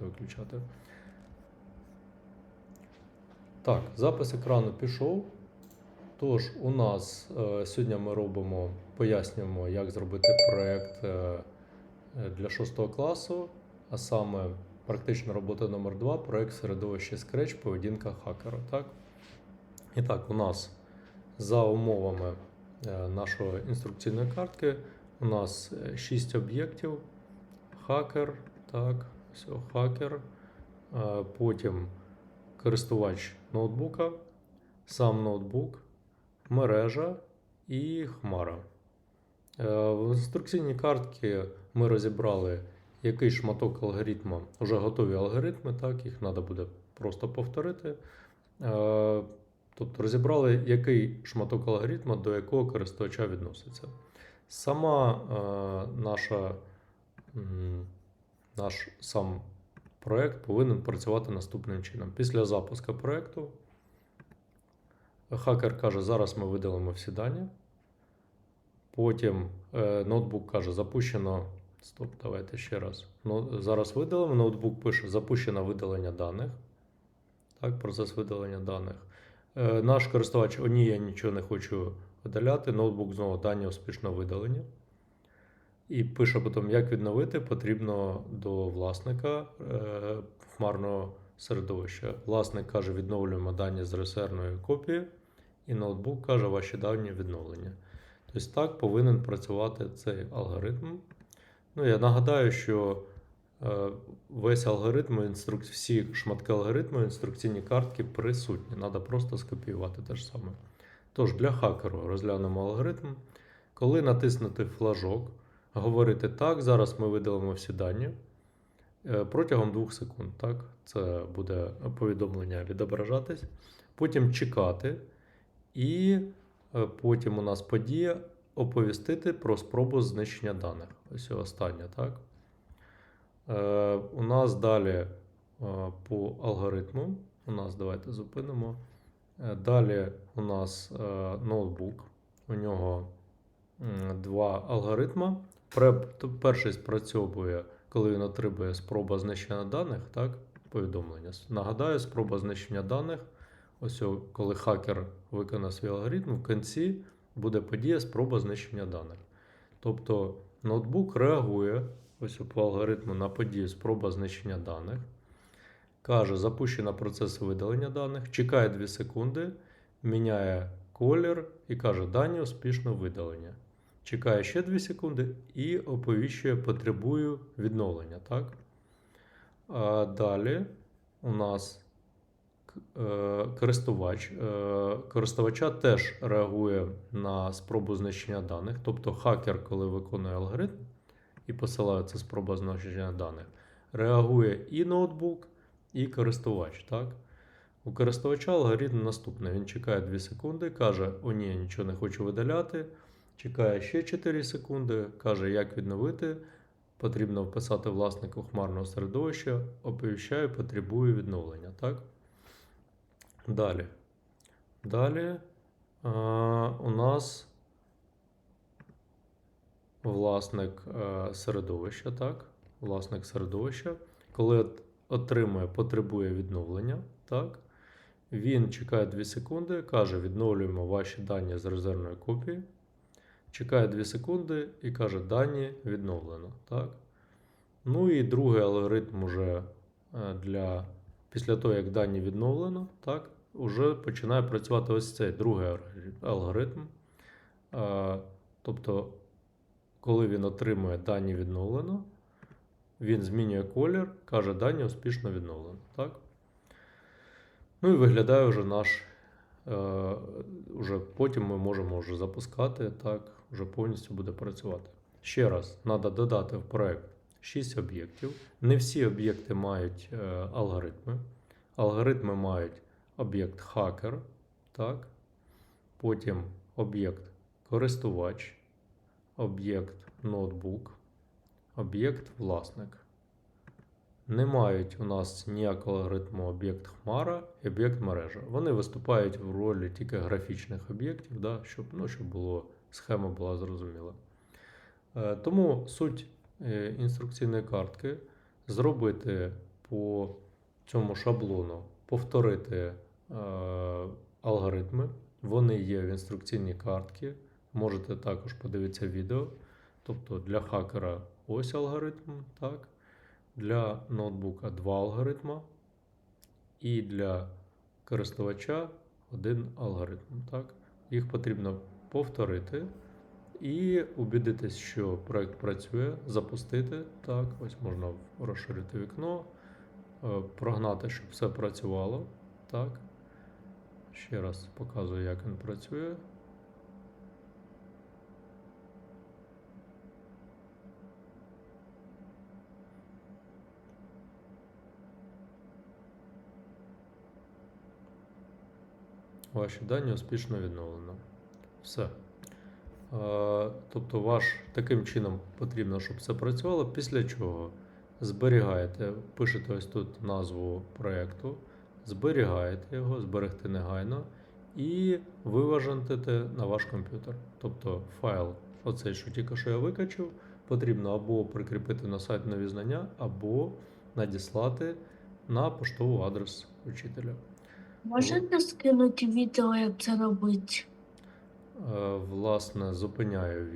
виключати. Так, запис екрану пішов. Тож, у нас е, сьогодні ми робимо, пояснюємо, як зробити проєкт е, е, для 6 класу, а саме практична робота номер 2 проєкт середовище Scratch, поведінка хакера. Так? І так, у нас за умовами е, нашої інструкційної картки у нас 6 об'єктів. Хакер, так, хакер. Потім користувач ноутбука, сам ноутбук, мережа і хмара. Е, В інструкційній картці ми розібрали, який шматок алгоритму, вже готові алгоритми, так, їх треба буде просто повторити. Е, Тобто розібрали, який шматок алгоритму до якого користувача відноситься. Сама е, наша, наш сам проект повинен працювати наступним чином. Після запуску проекту хакер каже, зараз ми видалимо всі дані. Потім е, ноутбук каже, запущено. Стоп, давайте ще раз. Ну, зараз видалимо. Ноутбук пише, запущено видалення даних. Так, процес видалення даних. Е, наш користувач, о ні, я нічого не хочу видаляти. Ноутбук знову дані успішно видалені. І пише потім, як відновити, потрібно до власника е, хмарного середовища. Власник каже, відновлюємо дані з резервної копії, і ноутбук каже, ваші дані відновлені. Тобто так повинен працювати цей алгоритм. Ну, я нагадаю, що е, весь алгоритм, інструк... всі шматки алгоритму, інструкційні картки присутні. Треба просто скопіювати те ж саме. Тож, для хакеру розглянемо алгоритм. Коли натиснути флажок, говорити так, зараз ми видалимо всі дані е, протягом 2 секунд. Так? Це буде повідомлення відображатись. Потім чекати. І е, потім у нас подія оповістити про спробу знищення даних. Ось остання, так? Е, у нас далі по алгоритму. У нас давайте зупинимо. Далі у нас ноутбук. У нього два алгоритми. Перший спрацьовує, коли він отримує спроба знищення даних, так? Повідомлення. Нагадаю, спроба знищення даних. Ось коли хакер виконає свій алгоритм, в кінці буде подія спроба знищення даних. Тобто ноутбук реагує ось по алгоритму на подію спроба знищення даних. Каже, запущено процес видалення даних, чекає 2 секунди, міняє колір і каже, дані успішно видалення. Чекає ще 2 секунди і оповіщує потребую відновлення. Так? А далі у нас е, користувач. е, Користувача теж реагує на спробу знищення даних. Тобто хакер, коли виконує алгоритм і посилає це спроба знищення даних, реагує і ноутбук, і користувач. Так? У користувача алгоритм наступний. Він чекає 2 секунди, каже: О, ні, нічого не хочу видаляти. Чекає ще 4 секунди, каже, як відновити. Потрібно вписати власнику хмарного середовища, оповіщає, потребує відновлення. Так? Далі. Далі а, у нас власник е, середовища, так? Власник середовища, коли отримує, потребує відновлення, так? Він чекає 2 секунди, каже: відновлюємо ваші дані з резервної копії. Чекає 2 секунди і каже, дані відновлено. Так? Ну і другий алгоритм уже е, для після того, як дані відновлено, так, вже починає працювати ось цей другий алгоритм-. Е, Тобто, коли він отримує дані відновлено, він змінює колір, каже, дані успішно відновлено. Так? Ну і виглядає вже наш. Е, Уже потім ми можемо вже запускати, так, вже повністю буде працювати. Ще раз, треба додати в проект 6 об'єктів. Не всі об'єкти мають е, алгоритми. Алгоритми мають об'єкт хакер, так? потім об'єкт користувач, об'єкт ноутбук, об'єкт власник. Не мають у нас ніякого алгоритму об'єкт хмара і об'єкт мережа. Вони виступають в ролі тільки графічних об'єктів, да, щоб, ну, щоб було, схема була зрозуміла. Е, Тому суть е, інструкційної картки зробити по цьому шаблону повторити е, алгоритми. Вони є в інструкційній картці. Можете також подивитися відео. Тобто для хакера ось алгоритм, так. Для ноутбука два алгоритми. І для користувача один алгоритм. Так. Їх потрібно повторити і убідитись, що проект працює, запустити. Так, ось можна розширити вікно, е, прогнати, щоб все працювало. Так. Ще раз показую, як він працює. Ваші дані успішно відновлено. Все. Тобто, ваш таким чином потрібно, щоб це працювало. Після чого зберігаєте, пишете ось тут назву проєкту, зберігаєте його, зберегти негайно і виважентите на ваш комп'ютер. Тобто файл, оцей, що тільки що я викачив, потрібно або прикріпити на сайт нові знання, або надіслати на поштовий адрес учителя. Можете скинути відео, як це робити? Е, Власне, зупиняю